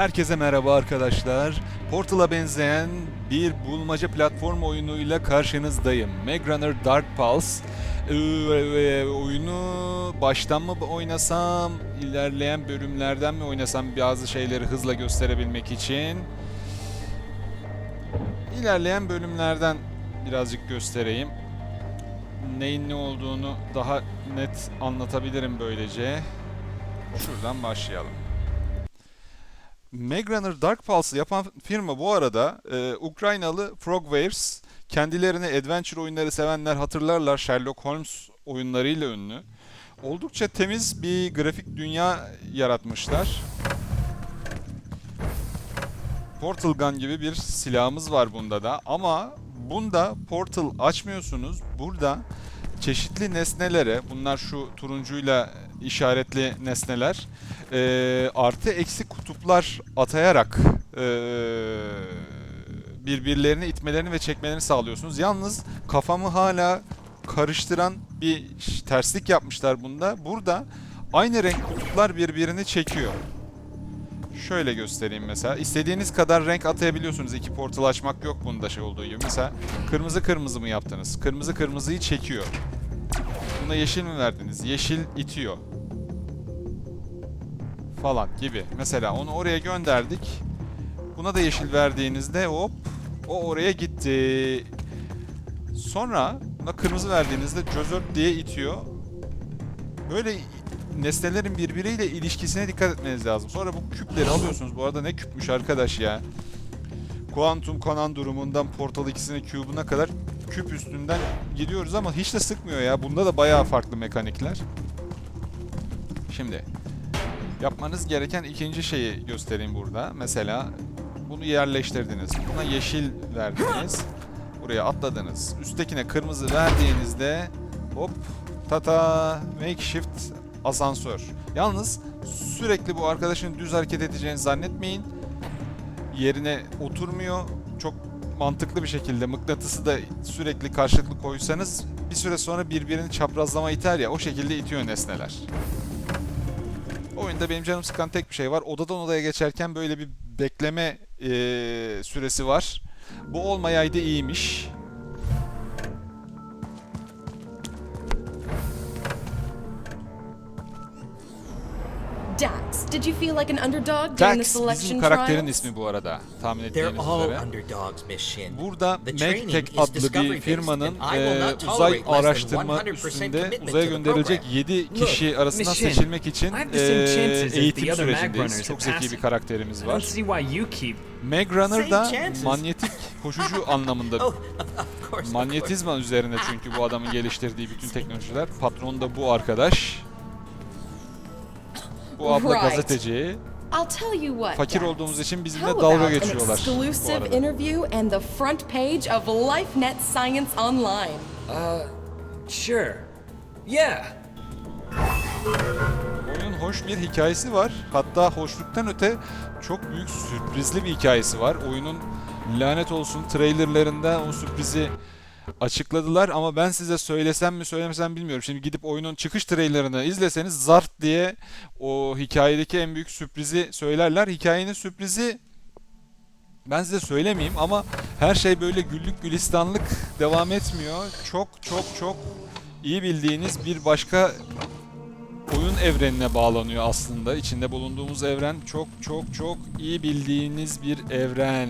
Herkese merhaba arkadaşlar. Portal'a benzeyen bir bulmaca platform oyunuyla karşınızdayım. Megrunner Dark Pulse. Ee, oyunu baştan mı oynasam, ilerleyen bölümlerden mi oynasam bazı şeyleri hızla gösterebilmek için? İlerleyen bölümlerden birazcık göstereyim. Neyin ne olduğunu daha net anlatabilirim böylece. Şuradan başlayalım. Megrunner Dark Pulse'ı yapan firma bu arada e, Ukraynalı Frogwares. Kendilerini adventure oyunları sevenler hatırlarlar Sherlock Holmes oyunlarıyla ünlü. Oldukça temiz bir grafik dünya yaratmışlar. Portal Gun gibi bir silahımız var bunda da ama bunda portal açmıyorsunuz. Burada çeşitli nesnelere, bunlar şu turuncuyla işaretli nesneler, e, artı eksi kutuplar atayarak e, birbirlerini itmelerini ve çekmelerini sağlıyorsunuz. Yalnız kafamı hala karıştıran bir terslik yapmışlar bunda. Burada aynı renk kutuplar birbirini çekiyor. Şöyle göstereyim mesela. İstediğiniz kadar renk atayabiliyorsunuz. İki portal açmak yok bunda şey olduğu gibi. Mesela kırmızı kırmızı mı yaptınız? Kırmızı kırmızıyı çekiyor. Buna yeşil mi verdiniz? Yeşil itiyor. Falan gibi. Mesela onu oraya gönderdik. Buna da yeşil verdiğinizde hop o oraya gitti. Sonra buna kırmızı verdiğinizde cözört diye itiyor. Böyle nesnelerin birbiriyle ilişkisine dikkat etmeniz lazım. Sonra bu küpleri alıyorsunuz. Bu arada ne küpmüş arkadaş ya. Kuantum Conan durumundan Portal 2'sine kübüne kadar küp üstünden gidiyoruz ama hiç de sıkmıyor ya. Bunda da bayağı farklı mekanikler. Şimdi yapmanız gereken ikinci şeyi göstereyim burada. Mesela bunu yerleştirdiniz. Buna yeşil verdiniz. Buraya atladınız. Üsttekine kırmızı verdiğinizde hop tata makeshift asansör. Yalnız sürekli bu arkadaşın düz hareket edeceğini zannetmeyin. Yerine oturmuyor. Çok mantıklı bir şekilde mıknatısı da sürekli karşılıklı koysanız bir süre sonra birbirini çaprazlama iter ya o şekilde itiyor nesneler. Oyunda benim canım sıkan tek bir şey var. Odadan odaya geçerken böyle bir bekleme eee, süresi var. Bu olmayaydı iyiymiş. Dax, did you feel like an underdog during the Dax selection bizim karakterin trials? ismi bu arada. Tahmin They're ettiğiniz all üzere. underdogs, Miss Shin. Burada The training MagTech is adlı bir discovery-based, firmanın and I will eee, not uzay less than araştırma 100% üstünde commitment uzaya the gönderilecek program. 7 kişi arasından Miss Shin, seçilmek için I have the same eee, chances as the eğitim other Mag sürecindeyiz. Runners Çok at zeki bir passing. karakterimiz I don't var. see why you keep. Mag da Same chances. manyetik koşucu anlamında Oh, of course, of course. Manyetizma üzerine çünkü bu adamın geliştirdiği bütün teknolojiler. Patron da bu arkadaş. Bu abla Right. gazeteci. I'll tell you what. Fakir olduğumuz için bizimle How dalga about an geçiyorlar. bu exclusive arada. interview and the front page of LifeNet Science Online. Sure. Yeah. Oyunun hoş bir hikayesi var. Hatta hoşluktan öte çok büyük sürprizli bir hikayesi var. Oyunun lanet olsun trailerlarında o sürprizi açıkladılar ama ben size söylesem mi söylemesem bilmiyorum. Şimdi gidip oyunun çıkış trailerını izleseniz zart diye o hikayedeki en büyük sürprizi söylerler. Hikayenin sürprizi ben size söylemeyeyim ama her şey böyle güllük gülistanlık devam etmiyor. Çok çok çok iyi bildiğiniz bir başka oyun evrenine bağlanıyor aslında. İçinde bulunduğumuz evren çok çok çok iyi bildiğiniz bir evren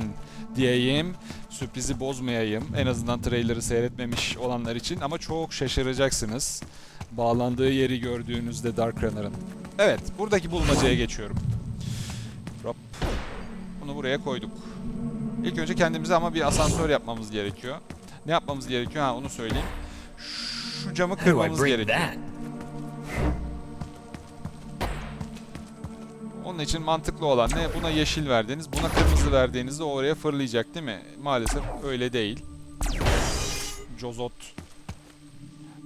diyeyim. Sürprizi bozmayayım. En azından trailer'ı seyretmemiş olanlar için ama çok şaşıracaksınız. Bağlandığı yeri gördüğünüzde Dark Runner'ın. Evet, buradaki bulmacaya geçiyorum. Hop. Bunu buraya koyduk. İlk önce kendimize ama bir asansör yapmamız gerekiyor. Ne yapmamız gerekiyor? Ha onu söyleyeyim. Şu camı kırmamız gerekiyor. Onun için mantıklı olan ne? Buna yeşil verdiğiniz, buna kırmızı verdiğinizde oraya fırlayacak değil mi? Maalesef öyle değil. Cozot.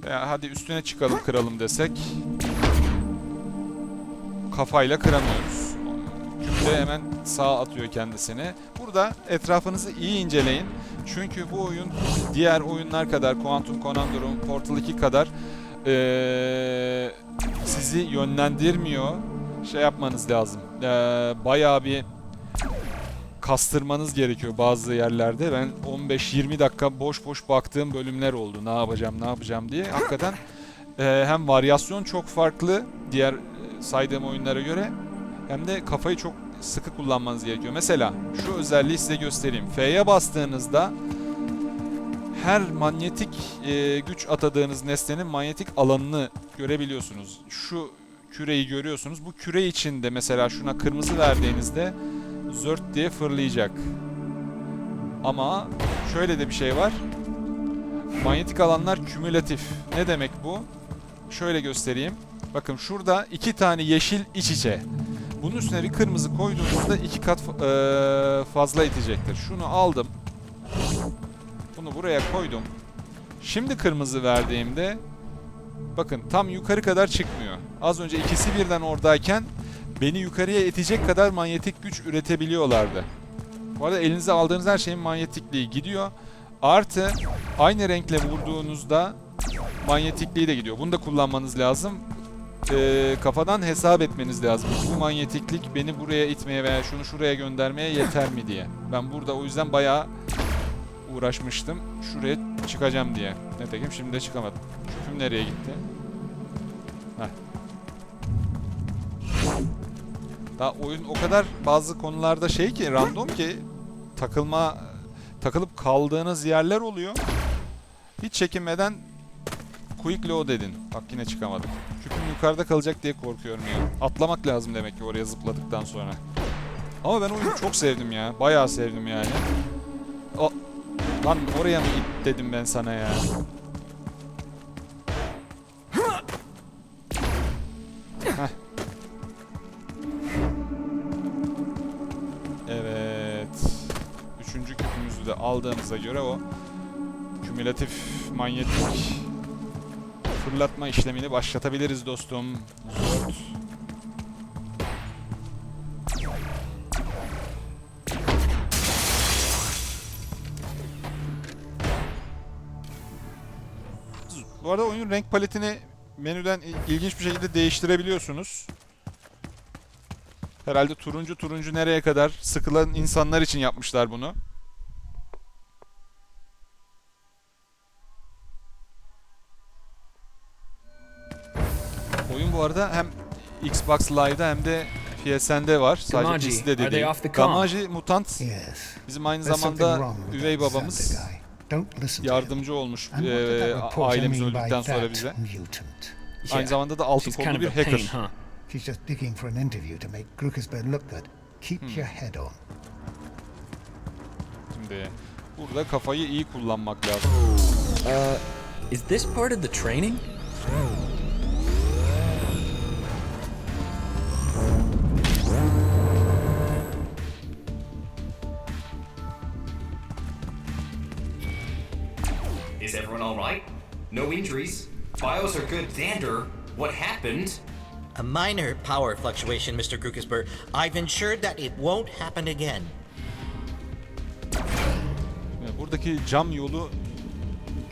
Veya hadi üstüne çıkalım kıralım desek. Kafayla kıramıyoruz. Küple hemen sağa atıyor kendisini. Burada etrafınızı iyi inceleyin. Çünkü bu oyun diğer oyunlar kadar, Quantum Conundrum, Portal 2 kadar eee, sizi yönlendirmiyor. Şey yapmanız lazım. Eee bayağı bir kastırmanız gerekiyor bazı yerlerde. Ben 15-20 dakika boş boş baktığım bölümler oldu. Ne yapacağım, ne yapacağım diye. Hakikaten e, hem varyasyon çok farklı diğer e, saydığım oyunlara göre hem de kafayı çok sıkı kullanmanız gerekiyor. Mesela şu özelliği size göstereyim. F'ye bastığınızda her manyetik e, güç atadığınız nesnenin manyetik alanını görebiliyorsunuz. Şu küreyi görüyorsunuz. Bu küre içinde mesela şuna kırmızı verdiğinizde zört diye fırlayacak. Ama şöyle de bir şey var. Manyetik alanlar kümülatif. Ne demek bu? Şöyle göstereyim. Bakın şurada iki tane yeşil iç içe. Bunun üstüne bir kırmızı koyduğunuzda iki kat eee, fazla itecektir. Şunu aldım. Bunu buraya koydum. Şimdi kırmızı verdiğimde bakın tam yukarı kadar çıkmıyor. Az önce ikisi birden oradayken beni yukarıya itecek kadar manyetik güç üretebiliyorlardı. Bu arada elinize aldığınız her şeyin manyetikliği gidiyor. Artı aynı renkle vurduğunuzda manyetikliği de gidiyor. Bunu da kullanmanız lazım. Ee, kafadan hesap etmeniz lazım. Bu manyetiklik beni buraya itmeye veya şunu şuraya göndermeye yeter mi diye. Ben burada o yüzden bayağı uğraşmıştım. Şuraya çıkacağım diye. Nitekim şimdi de çıkamadım. Küpüm nereye gitti? Heh. Daha oyun o kadar bazı konularda şey ki random ki takılma takılıp kaldığınız yerler oluyor. Hiç çekinmeden quick load edin. Bak yine çıkamadım. Küpüm yukarıda kalacak diye korkuyorum ya. Atlamak lazım demek ki oraya zıpladıktan sonra. Ama ben oyunu çok sevdim ya. Bayağı sevdim yani. O Lan oraya mı git dedim ben sana ya. Evet. Üçüncü küpümüzü de aldığımıza göre o kümülatif manyetik fırlatma işlemini başlatabiliriz dostum. Bu arada oyunun renk paletini menüden il- ilginç bir şekilde değiştirebiliyorsunuz. Herhalde turuncu turuncu nereye kadar sıkılan insanlar için yapmışlar bunu. Oyun bu arada hem Xbox Live'da hem de PSN'de var. Sadece PC'de de değil. Gamaji mutant bizim aynı zamanda üvey babamız. Yardımcı olmuş reporter ailemiz mean by öldükten sonra that bize. mutant? Aynı zamanda da altı kollu kind bir of a pain, hacker. She's just digging for an interview to make Grukersberg look good. Keep Hmm. your head on. Şimdi burada kafayı iyi kullanmak lazım. Uh, is this part of the training? Is everyone alright? No injuries? Bios are good. Xander, what happened? A minor power fluctuation, Mr. Krukersberg. I've ensured that it won't happen again. Yani Buradaki cam yolu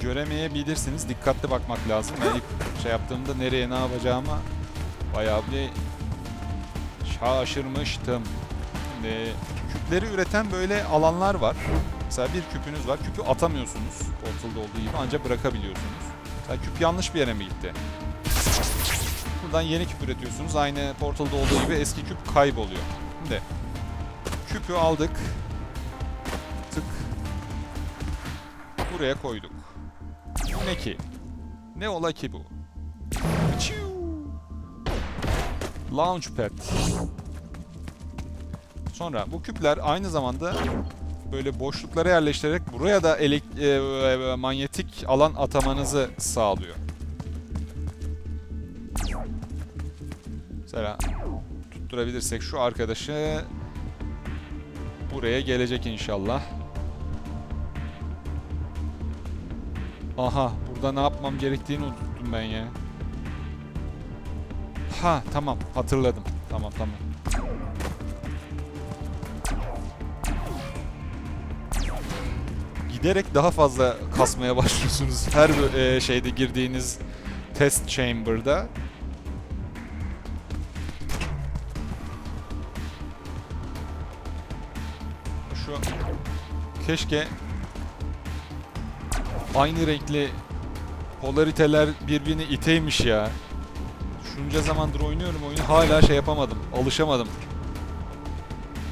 göremeyebilirsiniz. Dikkatli bakmak lazım. Ben ilk şey yaptığımda nereye ne yapacağıma bayağı bir şaşırmıştım. Şimdi küpleri üreten böyle alanlar var. Mesela bir küpünüz var. Küpü atamıyorsunuz. Portal'da olduğu gibi ancak bırakabiliyorsunuz. Mesela küp yanlış bir yere mi gitti? Buradan yeni küp üretiyorsunuz. Aynı Portal'da olduğu gibi eski küp kayboluyor. Şimdi küpü aldık. Tık buraya koyduk. Bu ne ki? Ne ola ki bu? Launchpad. Sonra bu küpler aynı zamanda böyle boşluklara yerleştirerek buraya da elek- e, e, manyetik alan atamanızı sağlıyor. Mesela tutturabilirsek şu arkadaşı buraya gelecek inşallah. Aha, burada ne yapmam gerektiğini unuttum ben ya. Ha, tamam, hatırladım. Tamam, tamam. Giderek daha fazla kasmaya başlıyorsunuz her e, şeyde girdiğiniz test chamber'da. keşke aynı renkli polariteler birbirini iteymiş ya. Şunca zamandır oynuyorum oyunu hala şey yapamadım. Alışamadım.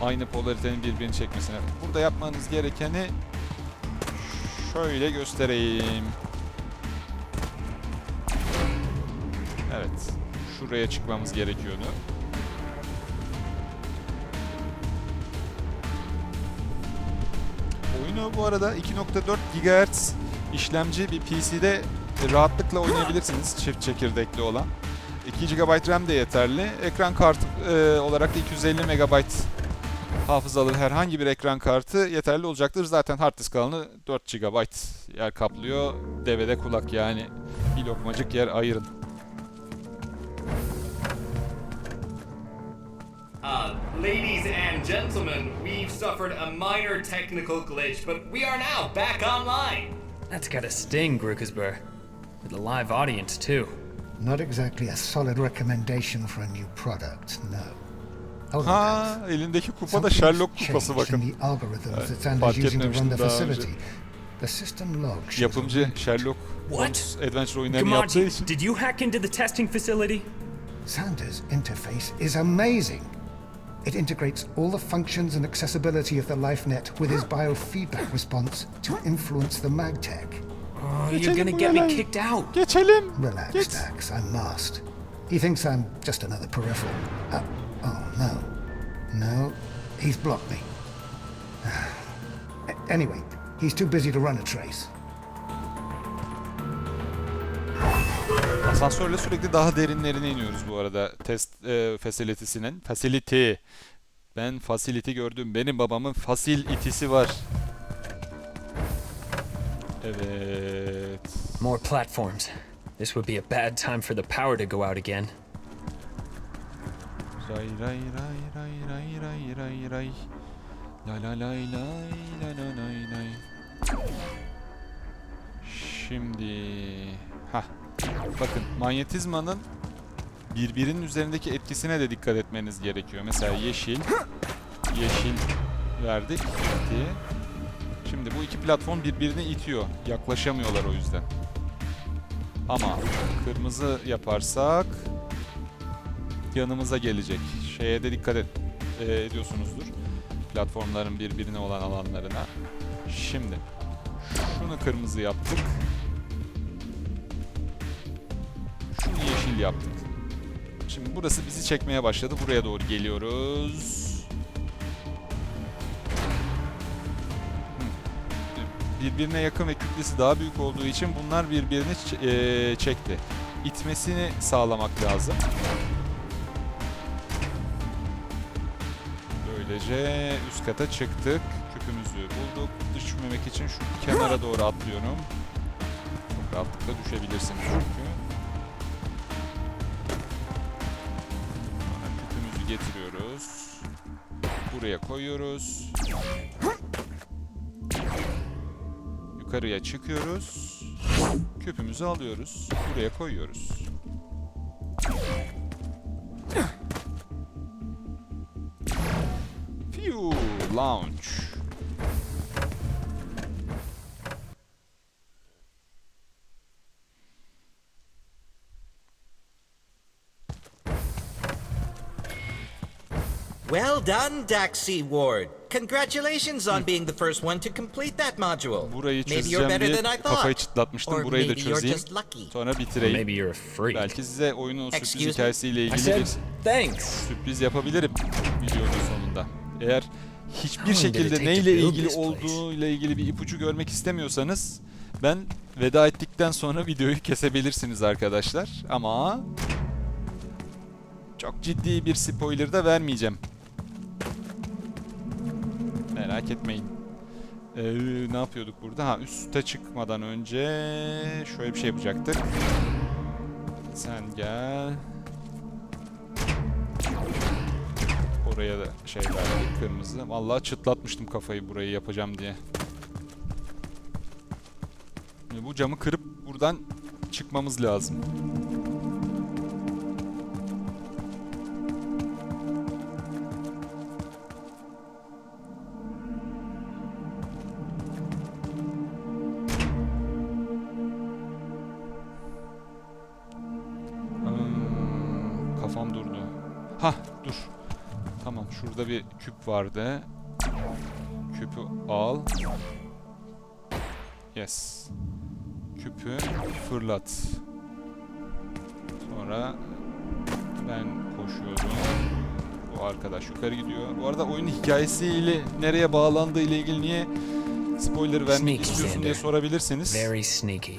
Aynı polaritenin birbirini çekmesine. Burada yapmanız gerekeni şöyle göstereyim. Evet. Şuraya çıkmamız gerekiyordu. Oyunu bu arada 2.4 GHz işlemci bir PC'de rahatlıkla oynayabilirsiniz çift çekirdekli olan. 2 GB RAM de yeterli. Ekran kartı e, olarak da 250 MB hafızalı herhangi bir ekran kartı yeterli olacaktır. Zaten hard disk alanı 4 GB yer kaplıyor. Devede kulak yani bir lokmacık yer ayırın. Uh, ladies and gentlemen, we've suffered a minor technical glitch, but we are now back online. That's gotta sting, Grookesbur. With a live audience, too. Not exactly a solid recommendation for a new product, no. Ha elindeki kupa da Sherlock kupası bakın. that fark etmemiştim daha önce. Yapımcı. Sherlock What? Holmes Adventure oyunlarını yaptığı için. did you hack into the testing facility? Sanders' interface is amazing. It integrates all the functions and accessibility of the LifeNet with his biofeedback response to influence the MagTech. Oh, you're gonna get me kicked out. Geçelim. Relax. Dax, I must. He thinks I'm just another peripheral. Uh, oh, no. No, he's blocked me. Anyway, he's too busy to run a trace. Asansörle sürekli daha derinlerine iniyoruz bu arada test e, facility'sinin. Facility. Ben facility gördüm. Benim babamın facility'si var. Evet. More platforms. This would be a bad time for the power to go out again. Ray ray ray ray ray ray ray ray. La la lay lay la la lay lay. Şimdi ha bakın manyetizmanın birbirinin üzerindeki etkisine de dikkat etmeniz gerekiyor. Mesela yeşil yeşil verdik diye. Şimdi bu iki platform birbirini itiyor. Yaklaşamıyorlar o yüzden. Ama kırmızı yaparsak yanımıza gelecek. Şeye de dikkat et, e, ediyorsunuzdur. Platformların birbirine olan alanlarına. Şimdi şunu kırmızı yaptık. Şunu yeşil yaptık. Şimdi burası bizi çekmeye başladı. Buraya doğru geliyoruz. Birbirine yakın ve kütlesi daha büyük olduğu için bunlar birbirini e, çekti. İtmesini sağlamak lazım. Böylece üst kata çıktık. Küpümüzü bulduk. Düşmemek için şu kenara doğru atlıyorum. Çok rahatlıkla düşebilirsiniz çünkü. Sonra küpümüzü getiriyoruz. Buraya koyuyoruz. Yukarıya çıkıyoruz. Küpümüzü alıyoruz. Buraya koyuyoruz. Launch. Well done, Daxi Ward. Congratulations on being the first one to complete that module. Burayı Maybe you're çözeceğim better diye than I thought. kafayı çıtlatmıştım. Or Burayı da maybe you're çözeyim. just lucky. Sonra bitireyim. maybe you're a freak. Belki size oyunun sürpriz Excuse me? hikayesiyle I ilgili bir thanks. sürpriz yapabilirim videonun sonunda. Eğer hiçbir it şekilde neyle ilgili this place? olduğu ile ilgili bir ipucu görmek istemiyorsanız ben veda ettikten sonra videoyu kesebilirsiniz arkadaşlar. Ama çok ciddi bir spoiler da vermeyeceğim. Merak etmeyin. Ee, ne yapıyorduk burada? Ha üste çıkmadan önce şöyle bir şey yapacaktık. Sen gel. Oraya da şey kırmızı. Vallahi çıtlatmıştım kafayı burayı yapacağım diye. Bu camı kırıp buradan çıkmamız lazım. Şurada bir küp vardı. Küpü al. Yes. Küpü fırlat. Sonra ben koşuyorum. Bu arkadaş yukarı gidiyor. Bu arada oyunun hikayesiyle nereye bağlandığı ile ilgili niye spoiler vermek istiyorsun diye Sander. sorabilirsiniz. Very sneaky.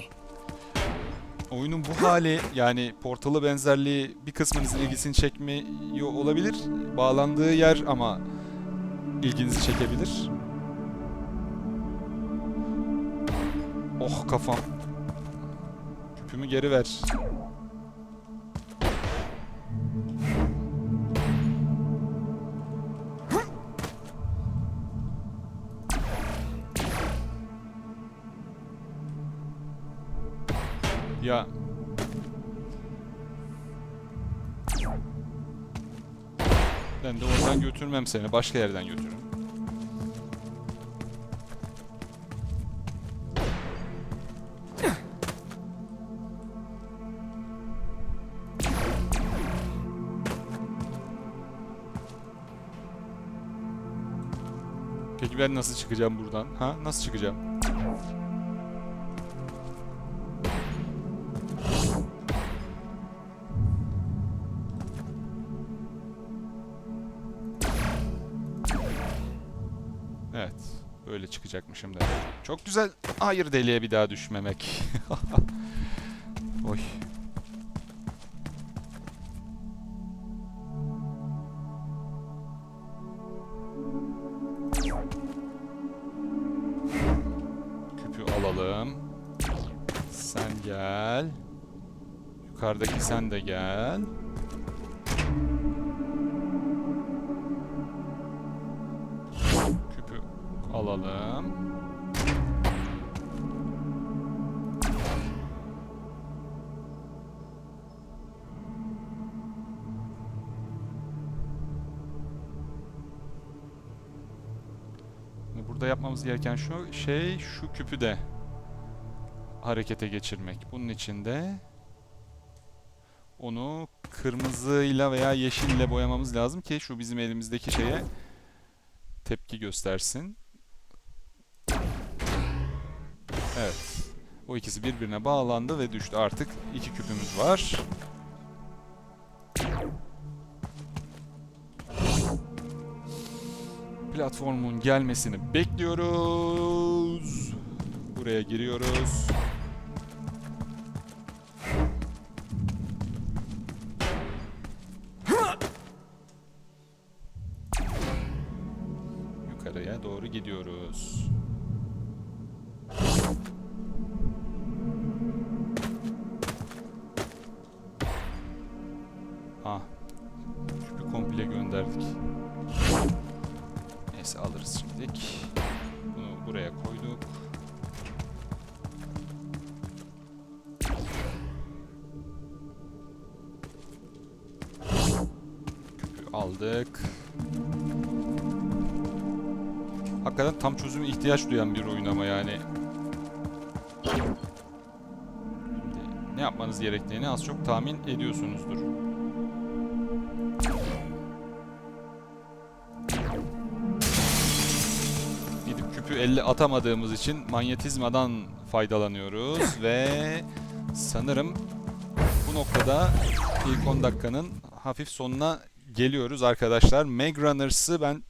Oyunun bu hali yani portalı benzerliği bir kısmınızın ilgisini çekmiyor olabilir. Bağlandığı yer ama ilginizi çekebilir. Oh kafam. Küpümü geri ver. Ya Ben de oradan götürmem seni. Başka yerden götürürüm. Peki ben nasıl çıkacağım buradan? Ha? Nasıl çıkacağım? Evet. Böyle çıkacakmışım da. Çok güzel. Hayır deliğe bir daha düşmemek. Oy. Küpü alalım. Sen gel. Yukarıdaki sen de gel. Burada yapmamız gereken şu şey şu küpü de harekete geçirmek. Bunun için de onu kırmızıyla veya yeşille boyamamız lazım ki şu bizim elimizdeki şeye tepki göstersin. Evet. O ikisi birbirine bağlandı ve düştü. Artık iki küpümüz var. Platformun gelmesini bekliyoruz. Buraya giriyoruz. Aldık. Hakikaten tam çözüme ihtiyaç duyan bir oyun ama yani. Şimdi ne yapmanız gerektiğini az çok tahmin ediyorsunuzdur. Gidip küpü elle atamadığımız için manyetizmadan faydalanıyoruz ve sanırım bu noktada ilk 10 dakikanın hafif sonuna geliyoruz arkadaşlar. Meg Runners'ı ben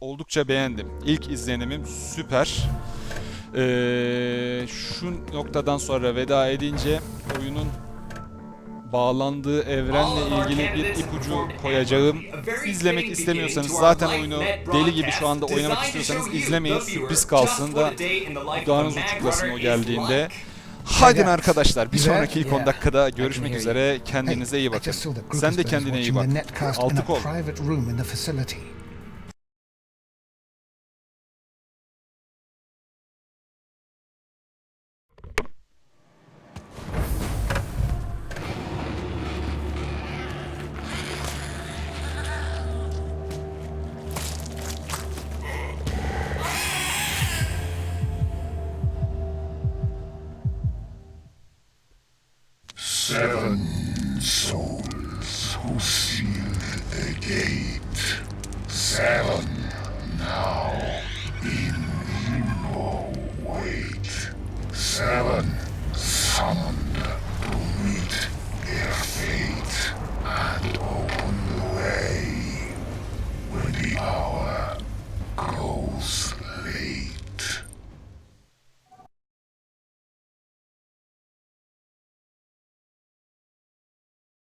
oldukça beğendim. İlk izlenimim süper. Ee, şu noktadan sonra veda edince oyunun bağlandığı evrenle ilgili bir ipucu koyacağım. İzlemek istemiyorsanız zaten oyunu deli gibi şu anda oynamak istiyorsanız izlemeyin. Sürpriz kalsın da dudağınız uçuklasın o geldiğinde. Haydi arkadaşlar bir sonraki ilk 10 dakikada görüşmek üzere. Kendinize iyi bakın. Sen de kendine iyi bak. Altı kol. seven. So